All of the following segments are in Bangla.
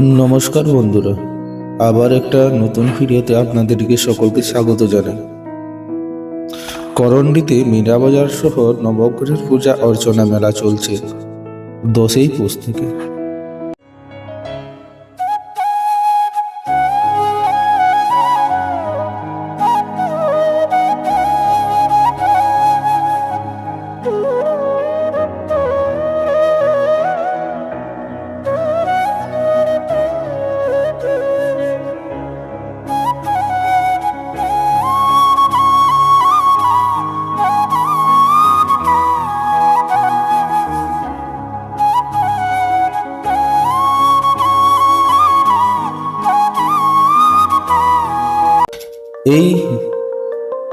নমস্কার বন্ধুরা, আবার একটা নতুন ভিডিওতে আপনাদেরকে সকলকে স্বাগত জানাই। করণডিতে মীরাবাজার সহ নবগ্রহের পূজা অর্চনা মেলা চলছে। দশই পৌষ থেকে। এই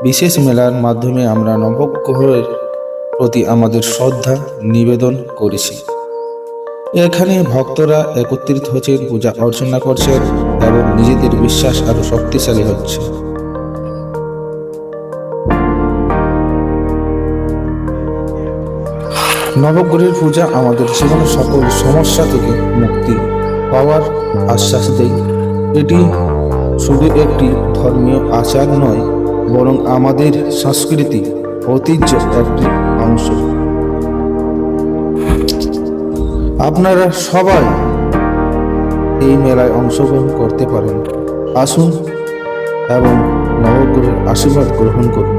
বিশেষ মেলার মাধ্যমে আমরা নবগ্রহের প্রতি আমাদের শ্রদ্ধা নিবেদন করেছি। এখানে ভক্তরা একত্রিত হচ্ছেন, পূজা অর্চনা করছেন এবং নিজেদের বিশ্বাস আরও শক্তিশালী হচ্ছে। নবগ্রহের পূজা আমাদের জীবনের সকল সমস্যা থেকে মুক্তি পাওয়ার আশ্বাস দেয় এটি শুধু একটি ধর্মীয় আচার নয়, বরং আমাদের সংস্কৃতি ঐতিহ্য একটি অংশ। আপনারা সবাই এই মেলায় অংশগ্রহণ করতে পারেন। আসুন এবং নবগ্রহের আশীর্বাদ গ্রহণ করুন।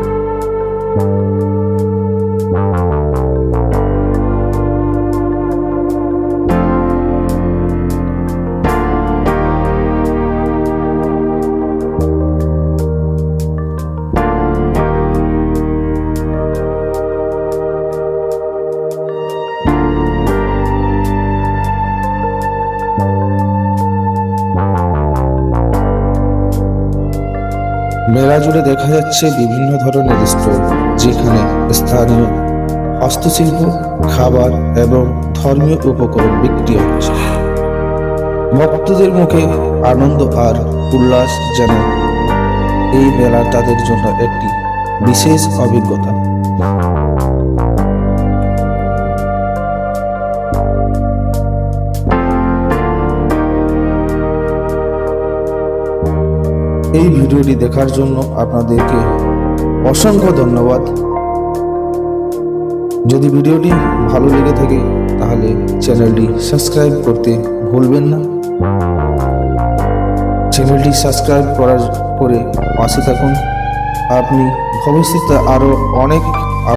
মেলা জুড়ে দেখা যাচ্ছে বিভিন্ন ধরনের স্টল যেখানে স্থানীয় হস্তশিল্প, খাবার এবং ধর্মীয় উপকরণ বিক্রি হচ্ছে। ভক্তদের মুখে আনন্দ আর উল্লাস যেন এই মেলা তাদের জন্য একটি বিশেষ অভিজ্ঞতা। এই ভিডিওটি দেখার জন্য আপনাদেরকে অসংখ্য ধন্যবাদ। যদি ভিডিওটি ভালো লেগে থাকে, তাহলে চ্যানেলটি সাবস্ক্রাইব করতে ভুলবেন না। চ্যানেলটি সাবস্ক্রাইব করার পরে পাশে থাকুন। আপনি ভবিষ্যতে আরও অনেক